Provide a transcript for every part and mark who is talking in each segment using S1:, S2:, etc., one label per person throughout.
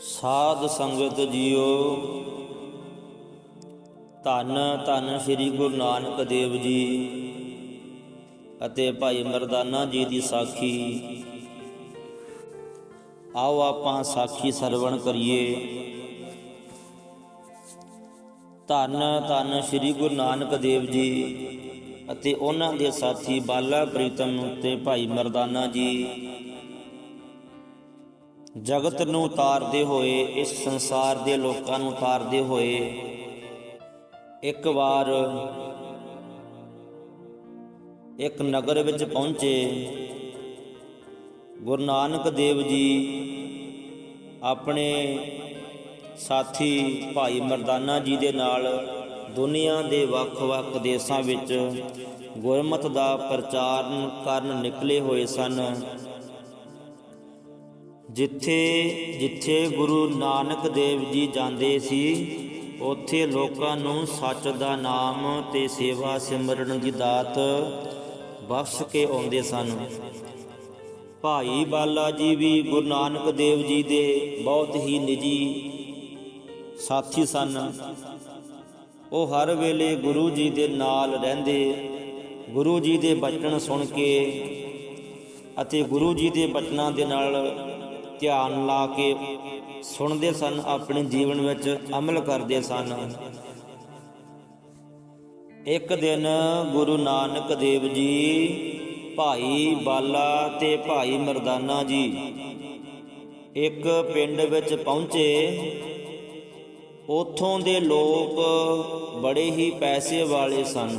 S1: ਸਾਧ ਸੰਗਤ ਜੀਓ, ਧੰਨ ਧੰਨ ਸ੍ਰੀ ਗੁਰੂ ਨਾਨਕ ਦੇਵ ਜੀ ਅਤੇ ਭਾਈ ਮਰਦਾਨਾ ਜੀ ਦੀ ਸਾਖੀ। ਆਓ ਆਪਾਂ ਸਾਖੀ ਸਰਵਣ ਕਰੀਏ। ਧੰਨ ਧੰਨ ਸ੍ਰੀ ਗੁਰੂ ਨਾਨਕ ਦੇਵ ਜੀ ਅਤੇ ਉਹਨਾਂ ਦੇ ਸਾਥੀ ਬਾਲਾ ਪ੍ਰੀਤਮ ਤੇ ਭਾਈ ਮਰਦਾਨਾ ਜੀ। ਜਗਤ ਨੂੰ ਉਤਾਰਦੇ ਹੋਏ, ਇਸ ਸੰਸਾਰ ਦੇ ਲੋਕਾਂ ਨੂੰ ਉਤਾਰਦੇ ਹੋਏ, ਇੱਕ ਵਾਰ ਇੱਕ ਨਗਰ ਵਿੱਚ ਪਹੁੰਚੇ। ਗੁਰੂ ਨਾਨਕ ਦੇਵ ਜੀ ਆਪਣੇ ਸਾਥੀ ਭਾਈ ਮਰਦਾਨਾ ਜੀ ਦੇ ਨਾਲ ਦੁਨੀਆ ਦੇ ਵੱਖ-ਵੱਖ ਦੇਸ਼ਾਂ ਵਿੱਚ ਗੁਰਮਤ ਦਾ ਪ੍ਰਚਾਰ ਕਰਨ ਨਿਕਲੇ ਹੋਏ ਸਨ। ਜਿੱਥੇ ਜਿੱਥੇ ਗੁਰੂ ਨਾਨਕ ਦੇਵ ਜੀ ਜਾਂਦੇ ਸੀ, ਉੱਥੇ ਲੋਕਾਂ ਨੂੰ ਸੱਚ ਦਾ ਨਾਮ ਤੇ ਸੇਵਾ ਸਿਮਰਨ ਦੀ ਦਾਤ ਬਖਸ਼ ਕੇ ਆਉਂਦੇ ਸਨ। ਭਾਈ ਬਾਲਾ ਜੀ ਵੀ ਗੁਰੂ ਨਾਨਕ ਦੇਵ ਜੀ ਦੇ ਬਹੁਤ ਹੀ ਨਿੱਜੀ ਸਾਥੀ ਸਨ। ਉਹ ਹਰ ਵੇਲੇ ਗੁਰੂ ਜੀ ਦੇ ਨਾਲ ਰਹਿੰਦੇ, ਗੁਰੂ ਜੀ ਦੇ ਬਚਨ ਸੁਣ ਕੇ ਅਤੇ ਗੁਰੂ ਜੀ ਦੇ ਬਚਨਾਂ ਦੇ ਨਾਲ ਧਿਆਨ ਲਾ ਕੇ ਸੁਣਦੇ ਸਨ, ਆਪਣੇ ਜੀਵਨ ਵਿੱਚ ਅਮਲ ਕਰਦੇ ਸਨ। ਇੱਕ ਦਿਨ ਗੁਰੂ ਨਾਨਕ ਦੇਵ ਜੀ, ਭਾਈ ਬਾਲਾ ਤੇ ਭਾਈ ਮਰਦਾਨਾ ਜੀ ਇੱਕ ਪਿੰਡ ਵਿੱਚ ਪਹੁੰਚੇ। ਉਥੋਂ ਦੇ ਲੋਕ ਬੜੇ ਹੀ ਪੈਸੇ ਵਾਲੇ ਸਨ।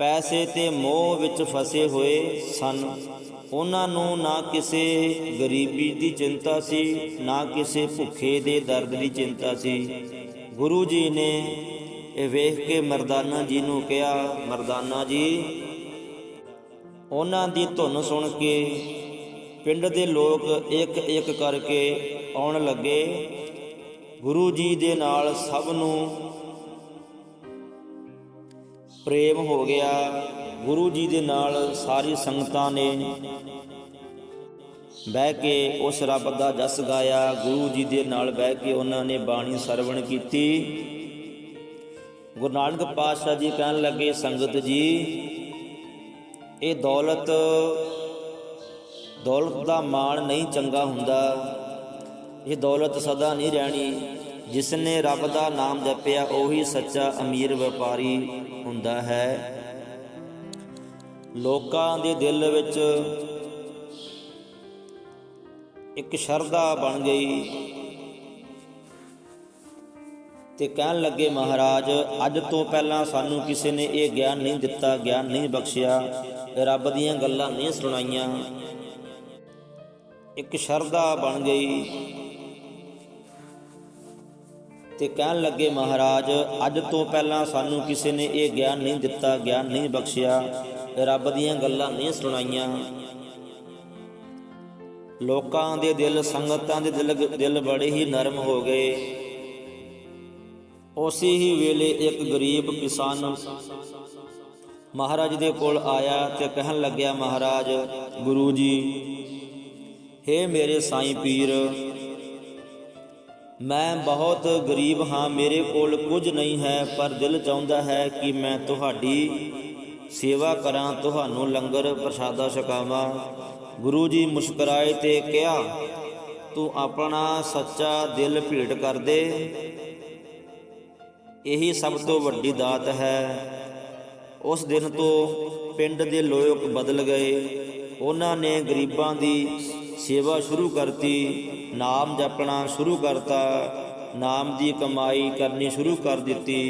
S1: ਪੈਸੇ ਤੇ ਮੋਹ ਵਿੱਚ ਫਸੇ ਹੋਏ ਸਨ। ਉਹਨਾਂ ਨੂੰ ਨਾ ਕਿਸੇ ਗਰੀਬੀ ਦੀ ਚਿੰਤਾ ਸੀ, ਨਾ ਕਿਸੇ ਭੁੱਖੇ ਦੇ ਦਰਦ ਦੀ ਚਿੰਤਾ ਸੀ। ਗੁਰੂ ਜੀ ਨੇ ਇਹ ਵੇਖ ਕੇ ਮਰਦਾਨਾ ਜੀ ਨੂੰ ਕਿਹਾ, ਮਰਦਾਨਾ ਜੀ, ਉਹਨਾਂ ਦੀ ਧੁਨ ਸੁਣ ਕੇ ਪਿੰਡ ਦੇ ਲੋਕ ਇੱਕ ਇੱਕ ਕਰਕੇ ਆਉਣ ਲੱਗੇ। ਗੁਰੂ ਜੀ ਦੇ ਨਾਲ ਸਭ ਨੂੰ ਪ੍ਰੇਮ ਹੋ ਗਿਆ। ਗੁਰੂ ਜੀ ਦੇ ਨਾਲ ਸਾਰੀ ਸੰਗਤਾਂ ਨੇ ਬਹਿ ਕੇ ਉਸ ਰੱਬ ਦਾ ਜਸ ਗਾਇਆ। ਗੁਰੂ ਜੀ ਦੇ ਨਾਲ ਬਹਿ ਕੇ ਉਹਨਾਂ ਨੇ ਬਾਣੀ ਸਰਵਣ ਕੀਤੀ। ਗੁਰੂ ਨਾਨਕ ਪਾਤਸ਼ਾਹ ਜੀ ਕਹਿਣ ਲੱਗੇ, ਸੰਗਤ ਜੀ, ਇਹ ਦੌਲਤ ਦੌਲਤ ਦਾ ਮਾਣ ਨਹੀਂ ਚੰਗਾ ਹੁੰਦਾ। ਇਹ ਦੌਲਤ ਸਦਾ ਨਹੀਂ ਰਹਿਣੀ। ਜਿਸ ਨੇ ਰੱਬ ਦਾ ਨਾਮ ਜਪਿਆ, ਉਹੀ ਸੱਚਾ ਅਮੀਰ ਵਪਾਰੀ ਹੁੰਦਾ ਹੈ। ਲੋਕਾਂ ਦੇ ਦਿਲ ਵਿੱਚ ਇੱਕ ਸ਼ਰਧਾ ਬਣ ਗਈ ਤੇ ਕਹਿਣ ਲੱਗੇ, ਮਹਾਰਾਜ, ਅੱਜ ਤੋਂ ਪਹਿਲਾਂ ਸਾਨੂੰ ਕਿਸੇ ਨੇ ਇਹ ਗਿਆਨ ਨਹੀਂ ਦਿੱਤਾ, ਗਿਆਨ ਨਹੀਂ ਬਖਸ਼ਿਆ। ਰੱਬ ਦੀਆਂ ਗੱਲਾਂ ਨਹੀਂ ਸੁਣਾਈਆਂ। ਇੱਕ ਸ਼ਰਧਾ ਬਣ ਗਈ। ਤੇ ਕਹਿਣ ਲੱਗੇ, ਮਹਾਰਾਜ, ਅੱਜ ਤੋਂ ਪਹਿਲਾਂ ਸਾਨੂੰ ਕਿਸੇ ਨੇ ਇਹ ਗਿਆਨ ਨਹੀਂ ਦਿੱਤਾ, ਗਿਆਨ ਨਹੀਂ ਬਖਸ਼ਿਆ। ਰੱਬ ਦੀਆਂ ਗੱਲਾਂ ਨਹੀਂ ਸੁਣਾਈਆਂ। ਲੋਕਾਂ ਦੇ ਦਿਲ, ਸੰਗਤਾਂ ਦੇ ਦਿਲ ਦਿਲ ਬੜੇ ਹੀ ਨਰਮ ਹੋ ਗਏ। ਉਸੇ ਹੀ ਵੇਲੇ ਇੱਕ ਗਰੀਬ ਕਿਸਾਨ ਮਹਾਰਾਜ ਦੇ ਕੋਲ ਆਇਆ ਤੇ ਕਹਿਣ ਲੱਗਿਆ, ਮਹਾਰਾਜ, ਗੁਰੂ ਜੀ हे ਮੇਰੇ ਸਾਈਂ ਪੀਰ ਮੈਂ ਬਹੁਤ ਗਰੀਬ ਹਾਂ, ਮੇਰੇ ਕੋਲ ਕੁਝ ਨਹੀਂ ਹੈ, ਪਰ ਦਿਲ ਚਾਹੁੰਦਾ ਹੈ ਕਿ ਮੈਂ ਤੁਹਾਡੀ ਸੇਵਾ ਕਰਾਂ, ਤੁਹਾਨੂੰ ਲੰਗਰ ਪ੍ਰਸ਼ਾਦਾ ਛਕਾਵਾਂ। ਗੁਰੂ ਜੀ ਮੁਸਕਰਾਏ ਤੇ ਕਿਹਾ, ਤੂੰ ਆਪਣਾ ਸੱਚਾ ਦਿਲ ਭੇਟ ਕਰ ਦੇ। ਇਹੀ ਸਭ ਤੋਂ ਵੱਡੀ ਦਾਤ ਹੈ। ਉਸ ਦਿਨ ਤੋਂ ਪਿੰਡ ਦੇ ਲੋਕ ਬਦਲ ਗਏ। ਉਹਨਾਂ ਨੇ ਗਰੀਬਾਂ ਦੀ ਸੇਵਾ ਸ਼ੁਰੂ ਕਰਤੀ। ਨਾਮ ਜਪਣਾ ਸ਼ੁਰੂ ਕਰਤਾ। ਨਾਮ ਦੀ ਕਮਾਈ ਕਰਨੀ ਸ਼ੁਰੂ ਕਰ ਦਿੱਤੀ।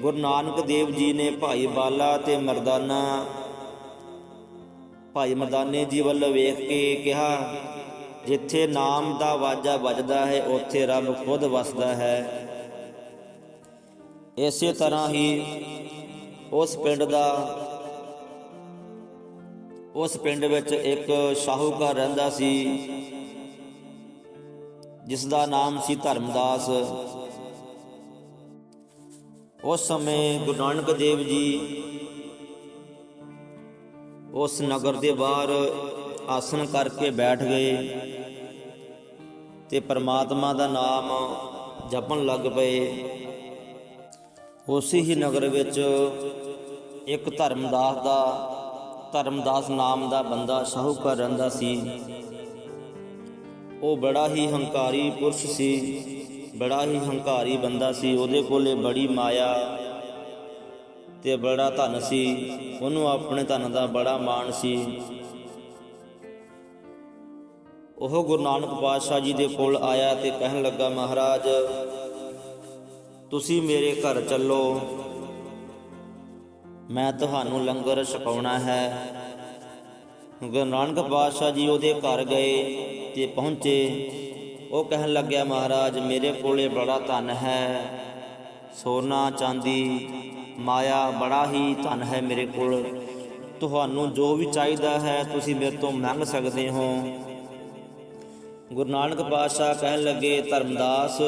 S1: ਗੁਰੂ ਨਾਨਕ ਦੇਵ ਜੀ ਨੇ ਭਾਈ ਬਾਲਾ ਤੇ ਮਰਦਾਨਾ, ਭਾਈ ਮਰਦਾਨੇ ਜੀ ਵੱਲ ਵੇਖ ਕੇ ਕਿਹਾ, ਜਿੱਥੇ ਨਾਮ ਦਾ ਵਾਜਾ ਵੱਜਦਾ ਹੈ, ਉੱਥੇ ਰੱਬ ਖੁਦ ਵਸਦਾ ਹੈ। ਇਸੇ ਤਰ੍ਹਾਂ ਹੀ ਉਸ ਪਿੰਡ ਦਾ, ਉਸ ਪਿੰਡ ਵਿੱਚ ਇੱਕ ਸ਼ਾਹੂਕਾਰ ਰਹਿੰਦਾ ਸੀ। ਜਿਸ ਦਾ ਨਾਮ ਸੀ ਧਰਮਦਾਸ। ਉਸ ਸਮੇਂ ਗੁਰੂ ਨਾਨਕ ਦੇਵ ਜੀ ਉਸ ਨਗਰ ਦੇ ਬਾਹਰ ਆਸਨ ਕਰਕੇ ਬੈਠ ਗਏ ਤੇ ਪਰਮਾਤਮਾ ਦਾ ਨਾਮ ਜਪਣ ਲੱਗ ਪਏ। ਉਸੇ ਹੀ ਨਗਰ ਵਿੱਚ ਇੱਕ ਧਰਮਦਾਸ ਦਾ ਧਰਮਦਾਸ ਨਾਮ ਦਾ ਬੰਦਾ ਸ਼ਾਹੂਕਾਰ ਰਹਿੰਦਾ ਸੀ। ਉਹ ਬੜਾ ਹੀ ਹੰਕਾਰੀ ਪੁਰਸ਼ ਸੀ, ਬੜਾ ਹੀ ਹੰਕਾਰੀ ਬੰਦਾ ਸੀ, ਉਹਦੇ ਕੋਲੇ ਬੜੀ ਮਾਇਆ ਤੇ ਬੜਾ ਧਨ ਸੀ, ਉਹਨੂੰ ਆਪਣੇ ਧਨ ਦਾ ਬੜਾ ਮਾਣ ਸੀ। ਉਹ ਗੁਰੂ ਨਾਨਕ ਪਾਤਸ਼ਾਹ ਜੀ ਦੇ ਕੋਲ ਆਇਆ ਤੇ ਕਹਿਣ ਲੱਗਾ, ਮਹਾਰਾਜ, ਤੁਸੀਂ ਮੇਰੇ ਘਰ ਚੱਲੋ। ਮੈਂ ਤੁਹਾਨੂੰ ਲੰਗਰ ਛਕਾਉਣਾ ਹੈ। ਗੁਰੂ ਨਾਨਕ ਪਾਤਸ਼ਾਹ ਜੀ ਉਹਦੇ ਘਰ ਗਏ। ਤੇ ਪਹੁੰਚੇ। ਉਹ ਕਹਿਣ ਲੱਗਿਆ, ਮਹਾਰਾਜ, ਮੇਰੇ ਕੋਲੇ ਬੜਾ ਧਨ ਹੈ, ਸੋਨਾ, ਚਾਂਦੀ, ਮਾਇਆ, ਬੜਾ ਹੀ ਧਨ ਹੈ ਮੇਰੇ ਕੋਲ। ਤੁਹਾਨੂੰ ਜੋ ਵੀ ਚਾਹੀਦਾ ਹੈ, ਤੁਸੀਂ ਮੇਰੇ ਤੋਂ ਮੰਗ ਸਕਦੇ ਹੋ। ਗੁਰੂ ਨਾਨਕ ਪਾਤਸ਼ਾਹ ਕਹਿਣ ਲੱਗੇ, ਧਰਮਦਾਸ,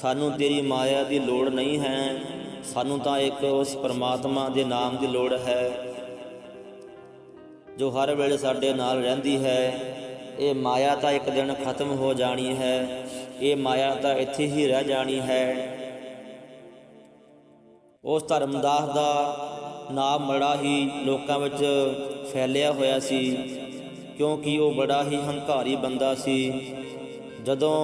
S1: ਸਾਨੂੰ ਤੇਰੀ ਮਾਇਆ ਦੀ ਲੋੜ ਨਹੀਂ ਹੈ। ਸਾਨੂੰ ਤਾਂ ਇੱਕ ਉਸ ਪਰਮਾਤਮਾ ਦੇ ਨਾਮ ਦੀ ਲੋੜ ਹੈ, ਜੋ ਹਰ ਵੇਲੇ ਸਾਡੇ ਨਾਲ ਰਹਿੰਦੀ ਹੈ। ਇਹ ਮਾਇਆ ਤਾਂ ਇੱਕ ਦਿਨ ਖਤਮ ਹੋ ਜਾਣੀ ਹੈ। ਇਹ ਮਾਇਆ ਤਾਂ ਇੱਥੇ ਹੀ ਰਹਿ ਜਾਣੀ ਹੈ। ਉਸ ਧਰਮਦਾਸ ਦਾ ਨਾਮ ਬੜਾ ਹੀ ਲੋਕਾਂ ਵਿੱਚ ਫੈਲਿਆ ਹੋਇਆ ਸੀ, ਕਿਉਂਕਿ ਉਹ ਬੜਾ ਹੀ ਹੰਕਾਰੀ ਬੰਦਾ ਸੀ। ਜਦੋਂ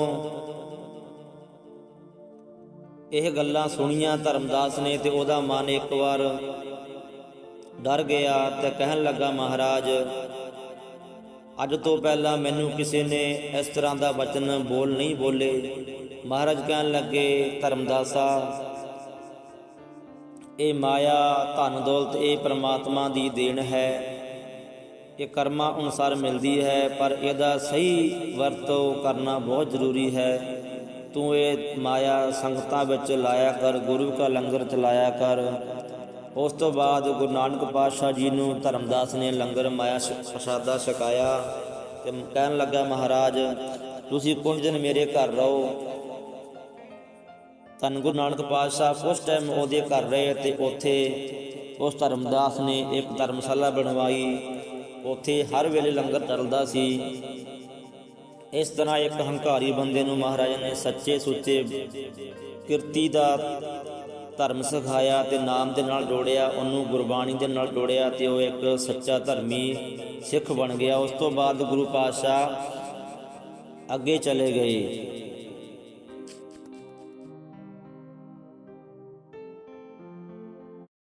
S1: ਇਹ ਗੱਲਾਂ ਸੁਣੀਆਂ ਧਰਮਦਾਸ ਨੇ ਤੇ ਉਹਦਾ ਮਨ ਇੱਕ ਵਾਰ ਡਰ ਗਿਆ ਤੇ ਕਹਿਣ ਲੱਗਾ, ਮਹਾਰਾਜ ਅੱਜ ਤੋਂ ਪਹਿਲਾਂ ਮੈਨੂੰ ਕਿਸੇ ਨੇ ਇਸ ਤਰ੍ਹਾਂ ਦਾ ਵਚਨ ਬੋਲ ਨਹੀਂ ਬੋਲੇ। ਮਹਾਰਾਜ ਕਹਿਣ ਲੱਗੇ, ਧਰਮਦਾਸਾ, ਇਹ ਮਾਇਆ ਧਨ ਦੌਲਤ ਇਹ ਪ੍ਰਮਾਤਮਾ ਦੀ ਦੇਣ ਹੈ। ਇਹ ਕਰਮਾਂ ਅਨੁਸਾਰ ਮਿਲਦੀ ਹੈ, ਪਰ ਇਹਦਾ ਸਹੀ ਵਰਤੋਂ ਕਰਨਾ ਬਹੁਤ ਜ਼ਰੂਰੀ ਹੈ। ਤੂੰ ਇਹ ਮਾਇਆ ਸੰਗਤਾਂ ਵਿੱਚ ਲਾਇਆ ਕਰ, ਗੁਰੂ ਕਾ ਲੰਗਰ ਚਲਾਇਆ ਕਰ। ਉਸ ਤੋਂ ਬਾਅਦ ਗੁਰੂ ਨਾਨਕ ਪਾਤਸ਼ਾਹ ਜੀ ਨੂੰ ਧਰਮਦਾਸ ਨੇ ਲੰਗਰ ਮਾਇਆ ਸ਼- ਪ੍ਰਸ਼ਾਦਾ ਛਕਾਇਆ ਤੇ ਕਹਿਣ ਲੱਗਾ, ਮਹਾਰਾਜ, ਤੁਸੀਂ ਕੁਝ ਦਿਨ ਮੇਰੇ ਘਰ ਰਹੋ। ਧੰਨ ਗੁਰੂ ਨਾਨਕ ਪਾਤਸ਼ਾਹ ਉਸ ਟਾਈਮ ਉਹਦੇ ਘਰ ਰਹੇ ਤੇ ਉੱਥੇ ਉਸ ਧਰਮਦਾਸ ਨੇ ਇੱਕ ਧਰਮਸ਼ਾਲਾ ਬਣਵਾਈ। ਉੱਥੇ ਹਰ ਵੇਲੇ ਲੰਗਰ ਚੱਲਦਾ ਸੀ। ਇਸ ਤਰ੍ਹਾਂ ਇੱਕ ਹੰਕਾਰੀ ਬੰਦੇ ਨੂੰ ਮਹਾਰਾਜ ਨੇ ਸੱਚੇ ਸੁੱਚੇ ਕਿਰਤੀ ਦਾ ਧਰਮ ਸਿਖਾਇਆ ਤੇ ਨਾਮ ਦੇ ਨਾਲ ਜੋੜਿਆ, ਉਹਨੂੰ ਗੁਰਬਾਣੀ ਦੇ ਨਾਲ ਜੋੜਿਆ ਤੇ ਉਹ ਇੱਕ ਸੱਚਾ ਧਰਮੀ ਸਿੱਖ ਬਣ ਗਿਆ। ਉਸ ਤੋਂ ਬਾਅਦ ਗੁਰੂ ਪਾਤਸ਼ਾਹ ਅੱਗੇ ਚਲੇ ਗਏ।